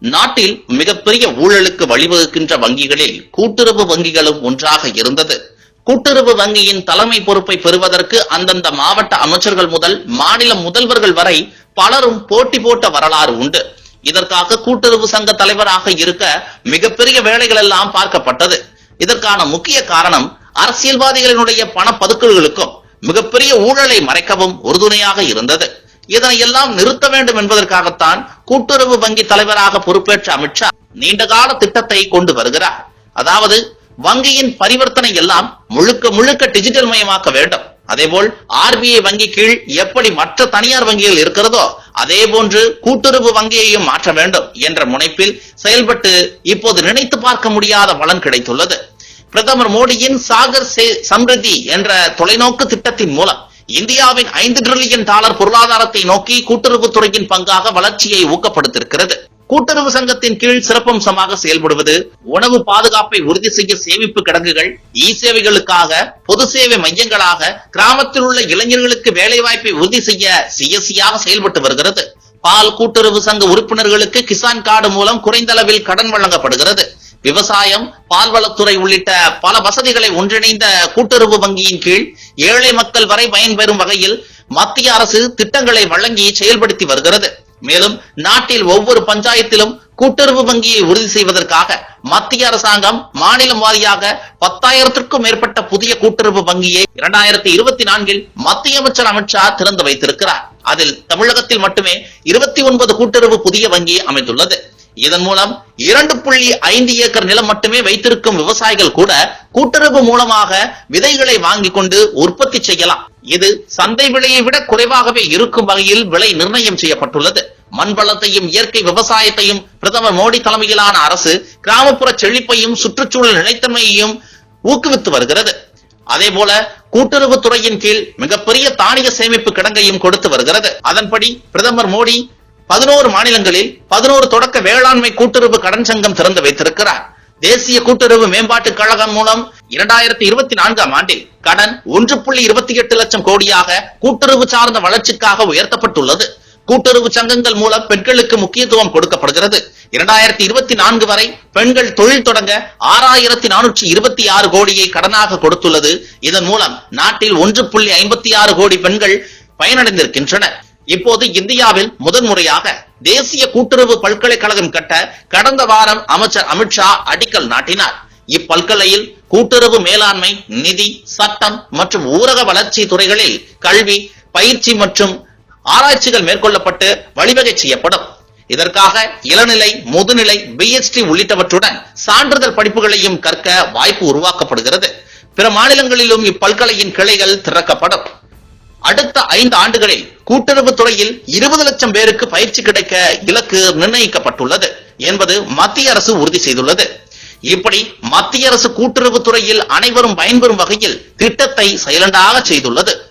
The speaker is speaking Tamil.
நாட்டில் மிகப்பெரிய ஊழலுக்கு வழிவகுக்கின்ற வங்கிகளில் கூட்டுறவு வங்கிகளும் ஒன்றாக இருந்தது. கூட்டுறவு வங்கியின் தலைமை பொறுப்பை பெறுவதற்கு அந்தந்த மாவட்ட அமைச்சர்கள் முதல் மாநில முதல்வர்கள் வரை பலரும் போட்டி போட்ட வரலாறு உண்டு. இதற்காக கூட்டுறவு சங்க தலைவராக இருக்க மிகப்பெரிய வேலைகள் எல்லாம் பார்க்கப்பட்டது. இதற்கான முக்கிய காரணம் அரசியல்வாதிகளினுடைய பண பதுக்கல்களுக்கும் மிகப்பெரிய ஊழலை மறைக்கவும் உறுதுணையாக இருந்தது. இதனை எல்லாம் நிறுத்த வேண்டும் என்பதற்காகத்தான் கூட்டுறவு வங்கி தலைவராக பொறுப்பேற்ற அமித்ஷா நீண்டகால திட்டத்தை கொண்டு வருகிறார். அதாவது வங்கியின் பரிவர்த்தனை எல்லாம் முழுக்க முழுக்க டிஜிட்டல் மயமாக்க வேண்டும். அதேபோல் ஆர்பிஐ வங்கி கீழ் எப்படி மற்ற தனியார் வங்கிகள் இருக்கிறதோ அதே போன்று கூட்டுறவு வங்கியையும் மாற்ற வேண்டும் என்ற முனைப்பில் செயல்பட்டு இப்போது நினைத்து பார்க்க முடியாத பலன் கிடைத்துள்ளது. பிரதமர் மோடியின் சாகர் சே சம்ரிதி என்ற தொலைநோக்கு திட்டத்தின் மூலம் இந்தியாவின் ஐந்து டிரில்லியன் டாலர் பொருளாதாரத்தை நோக்கி கூட்டுறவுத்துறையின் பங்காக வளர்ச்சியை ஊக்கப்படுத்திருக்கிறது கூட்டுறவு சங்கத்தின் கீழ் சிறப்பம்சமாக செயல்படுவது உணவு பாதுகாப்பை உறுதி செய்ய சேமிப்பு கிடங்குகள் இ சேவைகளுக்காக பொது சேவை மையங்களாக கிராமத்தில் உள்ள இளைஞர்களுக்கு வேலை வாய்ப்பை உறுதி செய்ய சிஎஸ்சியாக செயல்பட்டு வருகிறது. பால் கூட்டுறவு சங்க உறுப்பினர்களுக்கு கிசான் கார்டு மூலம் குறைந்த அளவில் கடன் வழங்கப்படுகிறது. விவசாயம் பால்வளத்துறை உள்ளிட்ட பல வசதிகளை ஒன்றிணைந்த கூட்டுறவு வங்கியின் கீழ் ஏழை மக்கள் வரை பயன்பெறும் வகையில் மத்திய அரசு திட்டங்களை வழங்கி செயல்படுத்தி வருகிறது. மேலும் நாட்டில் ஒவ்வொரு பஞ்சாயத்திலும் கூட்டுறவு வங்கியை உறுதி செய்வதற்காக மத்திய அரசாங்கம் மாநிலம் வாரியாக பத்தாயிரத்திற்கும் மேற்பட்ட புதிய கூட்டுறவு வங்கியை இரண்டாயிரத்தி இருபத்தி நான்கில் மத்திய அமைச்சர் அமித்ஷா திறந்து வைத்திருக்கிறார். அதில் தமிழகத்தில் மட்டுமே இருபத்தி ஒன்பது கூட்டுறவு புதிய வங்கி அமைந்துள்ளது. இதன் மூலம் இரண்டு புள்ளி ஐந்து ஏக்கர் நிலம் மட்டுமே வைத்திருக்கும் விவசாயிகள் கூட கூட்டுறவு மூலமாக விதைகளை வாங்கிக் கொண்டு உற்பத்தி செய்யலாம். இது சந்தை விலையை விட குறைவாகவே இருக்கும் வகையில் விலை நிர்ணயம் செய்யப்பட்டுள்ளது. மண் வளத்தையும் இயற்கை விவசாயத்தையும் பிரதமர் மோடி தலைமையிலான அரசு கிராமப்புற செழிப்பையும் சுற்றுச்சூழல் நிலைத்தன்மையையும் ஊக்குவித்து வருகிறது. அதே போல கூட்டுறவு துறையின் கீழ் மிகப்பெரிய தானிய சேமிப்பு கிடங்கையும் கொடுத்து வருகிறது. அதன்படி பிரதமர் மோடி பதினோரு மாநிலங்களில் பதினோரு தொடக்க வேளாண்மை கூட்டுறவு கடன் சங்கம் திறந்து வைத்திருக்கிறார். தேசிய கூட்டுறவு மேம்பாட்டுக் கழகம் மூலம் இரண்டாயிரத்தி இருபத்தி நான்காம் ஆண்டில் கடன் ஒன்று புள்ளி இருபத்தி எட்டு லட்சம் கோடியாக கூட்டுறவு சார்ந்த வளர்ச்சிக்காக உயர்த்தப்பட்டுள்ளது. கூட்டுறவு சங்கங்கள் மூலம் பெண்களுக்கு முக்கியத்துவம் கொடுக்கப்படுகிறது. இரண்டாயிரத்தி இருபத்தி நான்கு வரை பெண்கள் தொழில் தொடங்க ஆறாயிரத்தி நானூற்றி இருபத்தி ஆறு கோடியை கடனாக கொடுத்துள்ளது. இதன் மூலம் நாட்டில் ஒன்று புள்ளி ஐம்பத்தி ஆறு கோடி பெண்கள் பயனடைந்திருக்கின்றனர். இப்போது இந்தியாவில் முதன்முறையாக தேசிய கூட்டுறவு பல்கலைக்கழகம் கட்ட கடந்த வாரம் அமைச்சர் அமித்ஷா அடிக்கல் நாட்டினார். இப்பல்கலையில் கூட்டுறவு மேலாண்மை நிதி சட்டம் மற்றும் ஊரக வளர்ச்சி துறைகளில் கல்வி பயிற்சி மற்றும் ஆராய்ச்சிகள் மேற்கொள்ளப்பட்டு வழிவகை செய்யப்படும். இதற்காக இளநிலை முதுநிலை பிஎச்டி உள்ளிட்டவற்றுடன் சான்றிதழ் படிப்புகளையும் கற்க வாய்ப்பு உருவாக்கப்படுகிறது. பிற மாநிலங்களிலும் இப்பல்கலையின் கிளைகள் திறக்கப்படும். அடுத்த ஐந்து ஆண்டுகளில் கூட்டுறவு துறையில் இருபது லட்சம் பேருக்கு பயிற்சி கிடைக்க இலக்கு நிர்ணயிக்கப்பட்டுள்ளது என்பது மத்திய அரசு உறுதி செய்துள்ளது. இப்படி மத்திய அரசு கூட்டுறவு துறையில் அனைவரும் பயன்பெறும் வகையில் திட்டத்தை செயலண்டாக செய்துள்ளது.